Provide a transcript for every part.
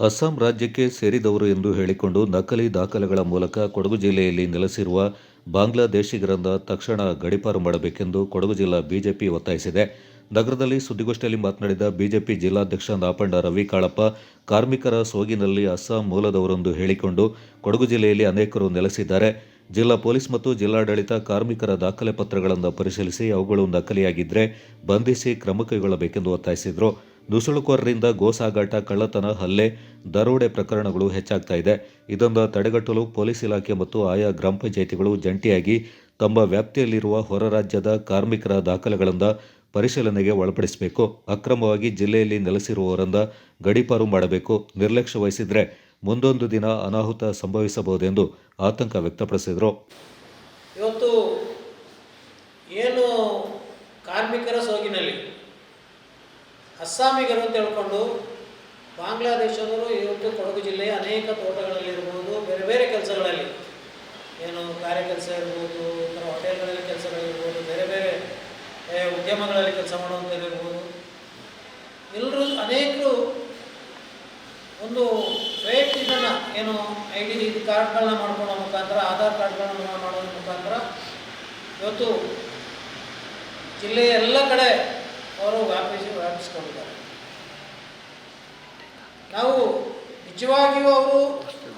ಅಸ್ಸಾಂ ರಾಜ್ಯಕ್ಕೆ ಸೇರಿದವರು ಎಂದು ಹೇಳಿಕೊಂಡು ನಕಲಿ ದಾಖಲೆಗಳ ಮೂಲಕ ಕೊಡಗು ಜಿಲ್ಲೆಯಲ್ಲಿ ನೆಲೆಸಿರುವ ಬಾಂಗ್ಲಾದೇಶಿಗರನ್ನ ತಕ್ಷಣ ಗಡಿಪಾರು ಮಾಡಬೇಕೆಂದು ಕೊಡಗು ಜಿಲ್ಲಾ ಬಿಜೆಪಿ ಒತ್ತಾಯಿಸಿದೆ. ನಗರದಲ್ಲಿ ಸುದ್ದಿಗೋಷ್ಠಿಯಲ್ಲಿ ಮಾತನಾಡಿದ ಬಿಜೆಪಿ ಜಿಲ್ಲಾಧ್ಯಕ್ಷ ನಾಪಂಡ ರವಿ ಕಾಳಪ್ಪ, ಕಾರ್ಮಿಕರ ಸೋಗಿನಲ್ಲಿ ಅಸ್ಸಾಂ ಮೂಲದವರೊಂದು ಹೇಳಿಕೊಂಡು ಕೊಡಗು ಜಿಲ್ಲೆಯಲ್ಲಿ ಅನೇಕರು ನೆಲೆಸಿದ್ದಾರೆ. ಜಿಲ್ಲಾ ಪೊಲೀಸ್ ಮತ್ತು ಜಿಲ್ಲಾಡಳಿತ ಕಾರ್ಮಿಕರ ದಾಖಲೆ ಪತ್ರಗಳನ್ನು ಪರಿಶೀಲಿಸಿ ಅವುಗಳು ನಕಲಿಯಾಗಿದ್ದರೆ ಬಂಧಿಸಿ ಕ್ರಮ ಕೈಗೊಳ್ಳಬೇಕೆಂದು ಒತ್ತಾಯಿಸಿದರು. ನುಸುಳುಕೋರರಿಂದ ಗೋಸಾಗಾಟ, ಕಳ್ಳತನ, ಹಲ್ಲೆ, ದರೋಡೆ ಪ್ರಕರಣಗಳು ಹೆಚ್ಚಾಗ್ತಾ ಇದೆ. ಇದನ್ನು ತಡೆಗಟ್ಟಲು ಪೊಲೀಸ್ ಇಲಾಖೆ ಮತ್ತು ಆಯಾ ಗ್ರಾಮ ಪಂಚಾಯಿತಿಗಳು ಜಂಟಿಯಾಗಿ ತಮ್ಮ ವ್ಯಾಪ್ತಿಯಲ್ಲಿರುವ ಹೊರ ರಾಜ್ಯದ ಕಾರ್ಮಿಕರ ದಾಖಲೆಗಳನ್ನು ಪರಿಶೀಲನೆಗೆ ಒಳಪಡಿಸಬೇಕು. ಅಕ್ರಮವಾಗಿ ಜಿಲ್ಲೆಯಲ್ಲಿ ನೆಲೆಸಿರುವವರನ್ನ ಗಡೀಪಾರು ಮಾಡಬೇಕು. ನಿರ್ಲಕ್ಷ್ಯ ವಹಿಸಿದರೆ ಮುಂದೊಂದು ದಿನ ಅನಾಹುತ ಸಂಭವಿಸಬಹುದೆಂದು ಆತಂಕ ವ್ಯಕ್ತಪಡಿಸಿದರು. ಇವತ್ತು ಏನು ಕಾರ್ಮಿಕರ ಸೋಗಿನಲ್ಲಿ ಅಸ್ಸಾಮಿಗರು ಅಂತ ಹೇಳ್ಕೊಂಡು ಬಾಂಗ್ಲಾದೇಶದವರು ಇವತ್ತು ಕೊಡಗು ಜಿಲ್ಲೆಯ ಅನೇಕ ತೋಟಗಳಲ್ಲಿರ್ಬೋದು ಬೇರೆ ಬೇರೆ ಕೆಲಸಗಳಲ್ಲಿ. ಏನು ಕಾರ್ಯ ಕೆಲಸ ಇರ್ಬೋದು, ಇತರ ಹೋಟೆಲ್ಗಳಲ್ಲಿ ಕೆಲಸಗಳಿರ್ಬೋದು ಬೇರೆ ಬೇರೆ ಉದ್ಯಮಗಳಲ್ಲಿ ಕೆಲಸ ಮಾಡುವಂಥದ್ದಿರ್ಬೋದು ಎಲ್ಲರೂ ಅನೇಕರು ಒಂದು ಇದನ್ನು ಏನು ಐ ಡಿ ಇದು ಕಾರ್ಡ್ಗಳನ್ನ ಮಾಡ್ಕೊಳ್ಳೋ ಮುಖಾಂತರ, ಆಧಾರ್ ಕಾರ್ಡ್ಗಳನ್ನ ಮಾಡೋದ್ರ ಮುಖಾಂತರ ಇವತ್ತು ಜಿಲ್ಲೆಯ ಎಲ್ಲ ಕಡೆ ಅವರು ವ್ಯಾಪಿಸಿ ವ್ಯಾಪಿಸ್ಕೊಂಡಿದ್ದಾರೆ ನಾವು ನಿಜವಾಗಿಯೂ ಅವರು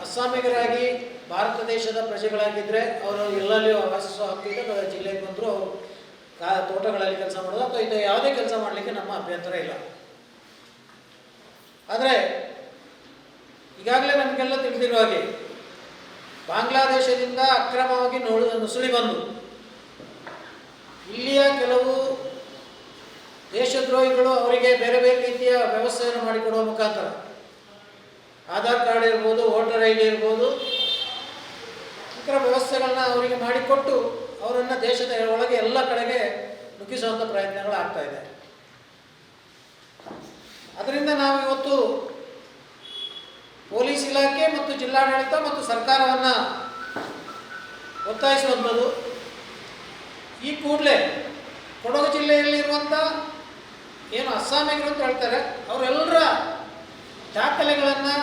ಅಸ್ಸಾಮಿಗರಾಗಿ ಭಾರತ ದೇಶದ ಪ್ರಜೆಗಳಾಗಿದ್ದರೆ ಅವರು ಎಲ್ಲೆಲ್ಲಿ ವಾಸಿಸೋ ಹಕ್ಕಿದೆ ಜಿಲ್ಲೆಗೆ ಬಂದರೂ ಅವರು ಕಾ ತೋಟಗಳಲ್ಲಿ ಕೆಲಸ ಮಾಡೋದು ಅಥವಾ ಇದು ಯಾವುದೇ ಕೆಲಸ ಮಾಡಲಿಕ್ಕೆ ನಮ್ಮ ಅಭ್ಯಂತರ ಇಲ್ಲ. ಆದರೆ ಈಗಾಗಲೇ ನಮಗೆಲ್ಲ ತಿಳಿದಿರುವ ಹಾಗೆ ಬಾಂಗ್ಲಾದೇಶದಿಂದ ಅಕ್ರಮವಾಗಿ ನುಸುಳಿ ಬಂದು ಇಲ್ಲಿಯ ಕೆಲವು ದೇಶದ್ರೋಹಿಗಳು ಅವರಿಗೆ ಬೇರೆ ಬೇರೆ ರೀತಿಯ ವ್ಯವಸ್ಥೆಯನ್ನು ಮಾಡಿಕೊಡುವ ಮುಖಾಂತರ. ಆಧಾರ್ ಕಾರ್ಡ್ ಇರ್ಬೋದು, ವೋಟರ್ ಐ ಡಿ ಇರ್ಬೋದು, ಇತರ ವ್ಯವಸ್ಥೆಗಳನ್ನ ಅವರಿಗೆ ಮಾಡಿಕೊಟ್ಟು ಅವರನ್ನು ದೇಶದ ಒಳಗೆ ಎಲ್ಲ ಕಡೆಗೆ ನುಗ್ಗಿಸುವಂಥ ಪ್ರಯತ್ನಗಳು ಆಗ್ತಾ ಇದೆ. ಅದರಿಂದ ನಾವು ಇವತ್ತು ಪೊಲೀಸ್ ಇಲಾಖೆ ಮತ್ತು ಜಿಲ್ಲಾಡಳಿತ ಮತ್ತು ಸರ್ಕಾರವನ್ನು ಒತ್ತಾಯಿಸುವಂಥದ್ದು. ಈ ಕೂಡಲೇ ಕೊಡಗು ಜಿಲ್ಲೆಯಲ್ಲಿರುವಂಥ ಏನು ಅಸ್ಸಾಮಿಗರು ಅಂತ ಹೇಳ್ತಾರೆ ಅವರೆಲ್ಲರ ದಾಖಲೆಗಳನ್ನು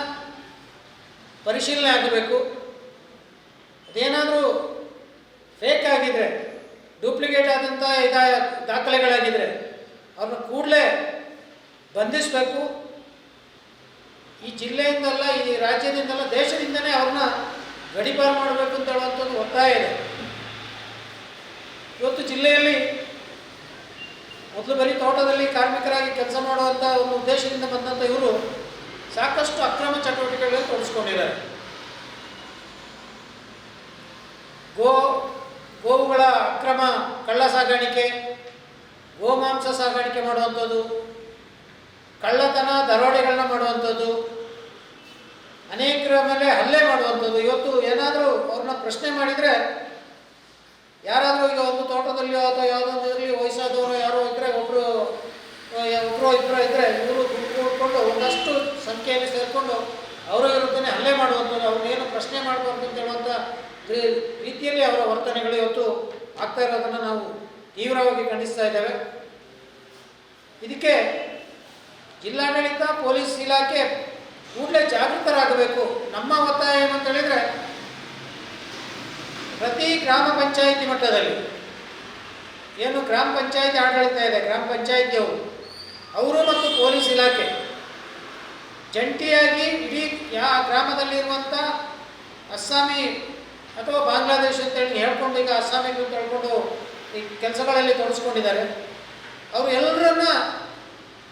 ಪರಿಶೀಲನೆ ಆಗಬೇಕು. ಅದೇನಾದರೂ ಫೇಕ್ ಆಗಿದ್ರೆ ಡೂಪ್ಲಿಕೇಟ್ ಆದಂಥ ಇದ ದಾಖಲೆಗಳಾಗಿದ್ದರೆ ಅವ್ರನ್ನ ಕೂಡಲೇ ಬಂಧಿಸಬೇಕು. ಈ ಜಿಲ್ಲೆಯಿಂದಲ್ಲ, ಈ ರಾಜ್ಯದಿಂದಲ್ಲ, ದೇಶದಿಂದನೇ ಅವ್ರನ್ನ ಗಡಿಪಾರು ಮಾಡಬೇಕು ಅಂತ ಹೇಳುವಂಥದ್ದು ಒತ್ತಾಯ ಇದೆ. ಇವತ್ತು ಜಿಲ್ಲೆಯಲ್ಲಿ ಮೊದಲು ಬರೀ ತೋಟದಲ್ಲಿ ಕಾರ್ಮಿಕರಾಗಿ ಕೆಲಸ ಮಾಡುವಂಥ ಒಂದು ಉದ್ದೇಶದಿಂದ ಬಂದಂಥ ಇವರು ಸಾಕಷ್ಟು ಅಕ್ರಮ ಚಟುವಟಿಕೆಗಳಲ್ಲಿ ತೊಡಗಿಸ್ಕೊಂಡಿದ್ದಾರೆ ಗೋ, ಗೋವುಗಳ ಅಕ್ರಮ ಕಳ್ಳ ಸಾಗಾಣಿಕೆ, ಗೋಮಾಂಸ ಸಾಗಾಣಿಕೆ ಮಾಡುವಂಥದ್ದು, ಕಳ್ಳತನ, ದರೋಡೆಗಳನ್ನ ಮಾಡುವಂಥದ್ದು, ಅನೇಕರ ಮೇಲೆ ಹಲ್ಲೆ ಮಾಡುವಂಥದ್ದು. ಇವತ್ತು ಏನಾದರೂ ಅವ್ರನ್ನ ಪ್ರಶ್ನೆ ಮಾಡಿದರೆ ಯಾರಾದರೂ ಈಗ ಒಂದು ತೋಟದಲ್ಲಿ ಅಥವಾ ಇದ್ದರೆ ಒಬ್ಬರು ಒಬ್ಬರು ಇಬ್ಬರು ಇದ್ದರೆ ಇವರು ಗುಂಪುಕೊಂಡು ಒಂದಷ್ಟು ಸಂಖ್ಯೆಯಲ್ಲಿ ಸೇರಿಕೊಂಡು ಅವರ ವಿರುದ್ಧನೇ ಹಲ್ಲೆ ಮಾಡುವಂಥದ್ದು ಅವ್ರನ್ನೇನು ಪ್ರಶ್ನೆ ಮಾಡಬಾರ್ದು ಅಂತ ಹೇಳುವಂಥ ರೀತಿಯಲ್ಲಿ ಅವರ ವರ್ತನೆಗಳು ಇವತ್ತು ಆಗ್ತಾ ಇರೋದನ್ನು ನಾವು ತೀವ್ರವಾಗಿ ಖಂಡಿಸ್ತಾ ಇದ್ದೇವೆ. ಇದಕ್ಕೆ ಜಿಲ್ಲಾಡಳಿತ, ಪೊಲೀಸ್ ಇಲಾಖೆ ಕೂಡಲೇ ಜಾಗೃತರಾಗಬೇಕು. ನಮ್ಮ ಒತ್ತಾಯ ಏನು ಅಂತ ಹೇಳಿದರೆ, ಪ್ರತಿ ಗ್ರಾಮ ಪಂಚಾಯಿತಿ ಮಟ್ಟದಲ್ಲಿ, ಏನು ಗ್ರಾಮ ಪಂಚಾಯಿತಿ ಆಡಳಿತ ಇದೆ, ಗ್ರಾಮ ಪಂಚಾಯಿತಿಯವರು ಅವರು ಮತ್ತು ಪೊಲೀಸ್ ಇಲಾಖೆ. ಜಂಟಿಯಾಗಿ ಇಡೀ ಯಾ ಗ್ರಾಮದಲ್ಲಿರುವಂಥ ಅಸ್ಸಾಮಿ ಅಥವಾ ಬಾಂಗ್ಲಾದೇಶ ಅಂತೇಳಿ ಹೇಳ್ಕೊಂಡು ಈಗ ಅಸ್ಸಾಮಿ ಅಂತ ಹೇಳ್ಕೊಂಡು ಈ ಕೆಲಸಗಳಲ್ಲಿ ತೊಡಸ್ಕೊಂಡಿದ್ದಾರೆ ಅವರು ಎಲ್ಲರನ್ನ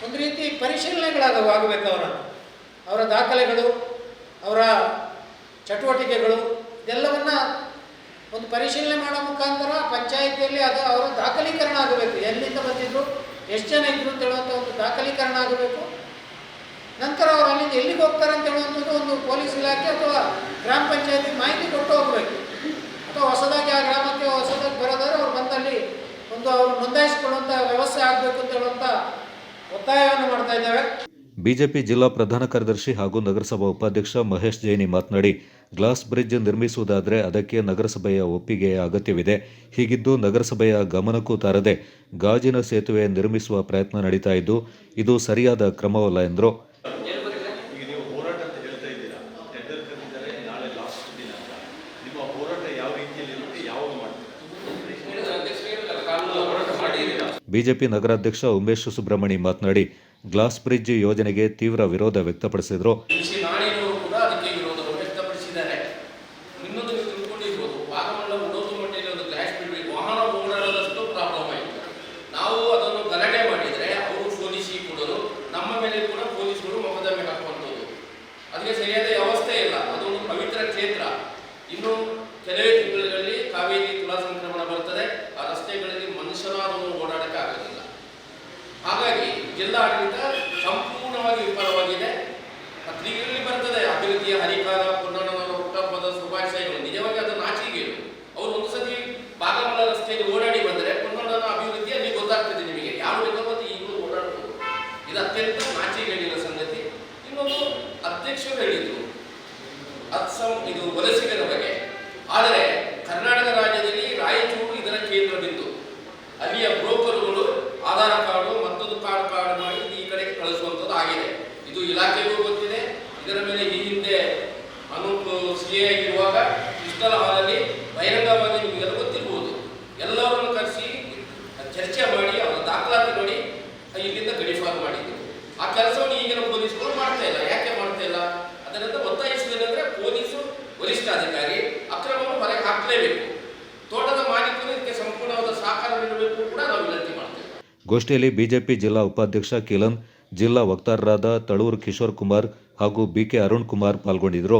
ಒಂದು ರೀತಿ ಪರಿಶೀಲನೆಗಳಾಗ ಆಗಬೇಕು ಅವರ ಅವರ ದಾಖಲೆಗಳು, ಅವರ ಚಟುವಟಿಕೆಗಳು, ಇದೆಲ್ಲವನ್ನ ಒಂದು ಪರಿಶೀಲನೆ ಮಾಡೋ ಮುಖಾಂತರ ಪಂಚಾಯಿತಿಯಲ್ಲಿ ಅದು ಅವರ ದಾಖಲೀಕರಣ ಆಗಬೇಕು. ಎಲ್ಲಿಂದ ಬಂದಿದ್ರು? ಎಷ್ಟು ಜನ ಇದ್ರು ಅಂತ ಹೇಳುವಂಥ ಒಂದು ದಾಖಲೀಕರಣ ಆಗಬೇಕು. ನಂತರ ಅವರು ಅಲ್ಲಿಂದ ಎಲ್ಲಿಗೆ ಹೋಗ್ತಾರೆ ಅಂತ ಹೇಳುವಂಥದ್ದು ಒಂದು ಪೊಲೀಸ್ ಇಲಾಖೆ ಅಥವಾ ಗ್ರಾಮ ಪಂಚಾಯತಿ ಮಾಹಿತಿ ಕೊಟ್ಟು ಹೋಗಬೇಕು. ಅಥವಾ ಹೊಸದಾಗಿ ಆ ಗ್ರಾಮಕ್ಕೆ ಹೊಸದಾಗಿ ಬರೋದಾದ್ರೆ ಅವ್ರು ಬಂದಲ್ಲಿ ಒಂದು ಅವರು ನೋಂದಾಯಿಸಿಕೊಳ್ಳುವಂಥ ವ್ಯವಸ್ಥೆ ಆಗಬೇಕು ಅಂತ ಹೇಳುವಂಥ ಒತ್ತಾಯವನ್ನು ಮಾಡ್ತಾ ಇದ್ದೇವೆ. ಬಿಜೆಪಿ ಜಿಲ್ಲಾ ಪ್ರಧಾನ ಕಾರ್ಯದರ್ಶಿ ಹಾಗೂ ನಗರಸಭಾ ಉಪಾಧ್ಯಕ್ಷ ಮಹೇಶ್ ಜೈನಿ ಮಾತನಾಡಿ ಗ್ಲಾಸ್ ಬ್ರಿಡ್ಜ್ ನಿರ್ಮಿಸುವುದಾದರೆ ಅದಕ್ಕೆ ನಗರಸಭೆಯ ಒಪ್ಪಿಗೆಯ ಅಗತ್ಯವಿದೆ. ಹೀಗಿದ್ದು ನಗರಸಭೆಯ ಗಮನಕ್ಕೂ ತಾರದೆ ಗಾಜಿನ ಸೇತುವೆ ನಿರ್ಮಿಸುವ ಪ್ರಯತ್ನ ನಡೀತಾ ಇದ್ದು ಇದು ಸರಿಯಾದ ಕ್ರಮವಲ್ಲ ಎಂದರು. ಬಿಜೆಪಿ ನಗರಾಧ್ಯಕ್ಷ ಉಮೇಶ್ ಸುಬ್ರಹ್ಮಣಿ ಮಾತನಾಡಿ ಗ್ಲಾಸ್ ಬ್ರಿಡ್ಜ್ ಯೋಜನೆಗೆ ತೀವ್ರ ವಿರೋಧ ವ್ಯಕ್ತಪಡಿಸಿದರು. ಅಭಿವೃದ್ಧಿಯ ಹರಿಕಾರ ಪುನ್ನಣ್ಣನವರ ಹುಟ್ಟಹಬ್ಬದ ಶುಭಾಶಯಗಳು. ನಿಜವಾಗಿ ಅದು ನಾಚಿಕೆಗಳು ಅವರು ಒಂದು ಸತಿ ಬಾಗಮಲ ರಸ್ತೆಯಲ್ಲಿ ಓಡಾಡಿ ಬಂದರೆ ಪುನ್ನಣ್ಣನ ಅಭಿವೃದ್ಧಿ ಅಲ್ಲಿ ಗೊತ್ತಾಗ್ತದೆ ನಿಮಗೆ. ಯಾರು ಬೇಕಾಗುತ್ತೆ ಈಗಲೂ ಓಡಾಡ್ಬೋದು. ಇದು ಅತ್ಯಂತ ನಾಚಿಕೆಗಳಿನ ಸಂಗತಿ. ಇನ್ನೊಂದು ಅಧ್ಯಕ್ಷರು ಹೇಳಿದ್ರು. ಅತ್ಸಂ ಇದು ವಲಸಿಗರ ಬಗ್ಗೆ ಆದರೆ ಕರ್ನಾಟಕ ರಾಜ್ಯದಲ್ಲಿ ರಾಯಚೂರು ಇದರ ಕೇಂದ್ರ ಬಿಂದು. ಅಲ್ಲಿಯ ಬ್ರೋಕರ್ಗಳು ಆಧಾರ್ ಕಾರ್ಡು ಮತ್ತೊಂದು ಕಾರ್ಡ್ ಕಾರ್ಡ್ ಮಾಡಿ ಈ ಕಡೆಗೆ ಕಳಿಸುವಂಥದ್ದು ಆಗಿದೆ. ಇದು ಇಲಾಖೆಗೂ ಗೊತ್ತಿದೆ. ಇದರ ಮೇಲೆ ಆಗಿರುವಾಗ ಕ್ರಿಸ್ಟಲ್ ಹಾಲಲ್ಲಿ ಬಹಿರಂಗವಾಗಿ ನಿಮಗೆಲ್ಲ ಗೊತ್ತಿರ್ಬೋದು. ಎಲ್ಲರನ್ನು ಕರೆಸಿ ಚರ್ಚೆ ಮಾಡಿ, ಅವರ ದಾಖಲಾತಿ ನೋಡಿ, ಇಲ್ಲಿಂದ ಗಡಿಫಾರ್ ಮಾಡಿದ್ರು ಆ ಕೆಲಸವನ್ನು ಈಗಿನ ಪೊಲೀಸರು ಮಾಡ್ತಾ ಇಲ್ಲ. ಯಾಕೆ ಮಾಡ್ತಾ ಇಲ್ಲ? ಅದರಿಂದ ಒತ್ತಾಯಿಸುವುದೇನೆಂದ್ರೆ ವರಿಷ್ಠ ವರಿಷ್ಠಾಧಿಕಾರಿ ಅಕ್ರಮವನ್ನು ಹೊರಗೆ ಹಾಕಲೇಬೇಕು. ತೋಟದ ಮಾಲೀಕರು ಸಂಪೂರ್ಣವಾದ ಸಹಕಾರ ನೀಡಬೇಕು ಕೂಡ ನಾವು ವಿನಂತಿ ಮಾಡ್ತೇವೆ. ಗೋಷ್ಠಿಯಲ್ಲಿ ಬಿಜೆಪಿ ಜಿಲ್ಲಾ ಉಪಾಧ್ಯಕ್ಷ ಕಿಲನ್, ಜಿಲ್ಲಾ ವಕ್ತಾರರಾದ ತಳೂರು ಕಿಶೋರ್ ಕುಮಾರ್ ಹಾಗೂ ಬಿಕೆ ಅರುಣ್ ಕುಮಾರ್ ಪಾಲ್ಗೊಂಡಿದ್ದರು.